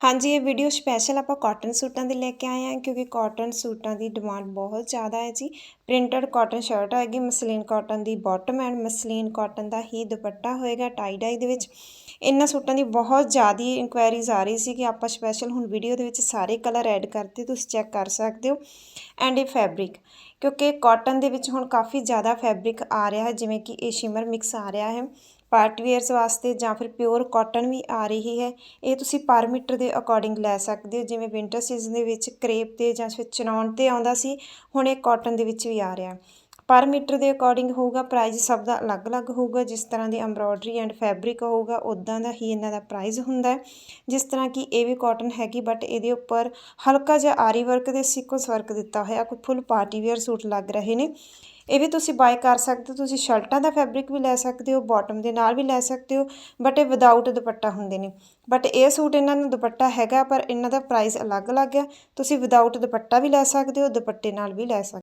ਹਾਂਜੀ, ਇਹ video special ਆਪਾਂ ਕਾਟਨ ਸੂਟਾਂ ਦੀ ਲੈ ਕੇ ਆਏ ਹਾਂ ਕਿਉਂਕਿ ਕਾਟਨ ਸੂਟਾਂ ਦੀ ਡਿਮਾਂਡ ਬਹੁਤ ਜ਼ਿਆਦਾ ਹੈ ਜੀ। ਪ੍ਰਿੰਟਡ ਕਾਟਨ ਸ਼ਰਟ ਆਏਗੀ ਮਸਲੀਨ ਕਾਟਨ ਦੀ ਬਾਟਮ ਐਂਡ ਮਸਲੀਨ ਕਾਟਨ ਦਾ ਹੀ ਦੁਪੱਟਾ ਹੋਏਗਾ ਟਾਈ ਡਾਈ ਦੇ ਵਿੱਚ। ਇਹਨਾਂ ਸੂਟਾਂ ਦੀ ਬਹੁਤ ਜ਼ਿਆਦਾ ਇਨਕੁਆਇਰੀਜ਼ ਆ ਰਹੀ ਸੀ ਕਿ ਆਪਾਂ ਸਪੈਸ਼ਲ ਹੁਣ ਵੀਡੀਓ ਦੇ ਵਿੱਚ ਸਾਰੇ ਕਲਰ ਐਡ ਕਰਤੇ, ਤੁਸੀਂ ਚੈੱਕ ਕਰ ਸਕਦੇ ਹੋ। ਐਂਡ ਇਹ ਫੈਬਰਿਕ ਕਿਉਂਕਿ ਕਾਟਨ ਦੇ ਵਿੱਚ ਹੁਣ ਕਾਫੀ ਜ਼ਿਆਦਾ ਫੈਬਰਿਕ ਆ ਰਿਹਾ ਹੈ, ਜਿਵੇਂ ਕਿ ਇਹ ਸ਼ਿਮਰ ਮਿਕਸ ਆ ਰਿਹਾ ਹੈ। ਪਾਰਟੀ ਵੇਅਰਸ ਵਾਸਤੇ ਜਾਂ ਫਿਰ ਪਿਓਰ ਕਾਟਨ ਵੀ ਆ ਰਹੀ ਹੈ। ਇਹ ਤੁਸੀਂ ਪਰ ਮੀਟਰ ਦੇ ਅਕੋਰਡਿੰਗ ਲੈ ਸਕਦੇ ਹੋ। ਜਿਵੇਂ ਵਿੰਟਰ ਸੀਜ਼ਨ ਦੇ ਵਿੱਚ ਕਰੇਪ ਤੇ ਜਾਂ ਫਿਰ ਚਨੌਨ ਤੇ ਆਉਂਦਾ ਸੀ, ਹੁਣ ਇਹ ਕਾਟਨ ਦੇ ਵਿੱਚ ਵੀ ਆ ਰਿਹਾ। ਪਰ ਮੀਟਰ ਦੇ ਅਕੋਰਡਿੰਗ ਹੋਊਗਾ ਪ੍ਰਾਈਜ਼ ਸਭ ਦਾ ਅਲੱਗ-ਅਲੱਗ ਹੋਊਗਾ, ਜਿਸ ਤਰ੍ਹਾਂ ਦੀ ਐਮਬ੍ਰੋਇਡਰੀ ਐਂਡ ਫੈਬਰਿਕ ਹੋਊਗਾ ਉਦਾਂ ਦਾ ਹੀ ਇਹਨਾਂ ਦਾ ਪ੍ਰਾਈਜ਼ ਹੁੰਦਾ ਜਿਸ ਤਰ੍ਹਾਂ ਕਿ ਇਹ ਵੀ ਕਾਟਨ ਹੈਗੀ ਬਟ ਇਹਦੇ ਉੱਪਰ ਹਲਕਾ ਜਿਹਾ ਆਰੀ ਵਰਕ ਦੇ ਸੀਕੁਐਂਸ ਵਰਕ ਦਿੱਤਾ ਹੋਇਆ, ਕੋਈ ਫੁੱਲ ਪਾਰਟੀ ਵੇਅਰ ਸੂਟ ਲੱਗ ਰਹੇ ਨੇ। ਇਹ ਵੀ ਤੁਸੀਂ ਬਾਏ ਕਰ ਸਕਦੇ ਹੋ, ਤੁਸੀਂ ਸ਼ਰਟਾਂ ਦਾ ਫੈਬਰਿਕ ਵੀ ਲੈ ਸਕਦੇ ਹੋ ਬਾਟਮ ਦੇ ਨਾਲ ਵੀ ਲੈ ਸਕਦੇ ਹੋ ਬਟ ਇਹ ਵਿਦਆਊਟ ਦੁਪੱਟਾ ਹੁੰਦੇ ਨੇ। ਬਟ ਇਹ ਸੂਟ ਇਹਨਾਂ ਨੂੰ ਦੁਪੱਟਾ ਹੈਗਾ, ਪਰ ਇਹਨਾਂ ਦਾ ਪ੍ਰਾਈਸ ਅਲੱਗ-ਅਲੱਗ ਹੈ, ਤੁਸੀਂ ਵਿਦਆਊਟ ਦੁਪੱਟਾ ਵੀ ਲੈ ਸਕਦੇ ਹੋ, ਦੁਪੱਟੇ ਨਾਲ ਵੀ ਲੈ ਸਕਦੇ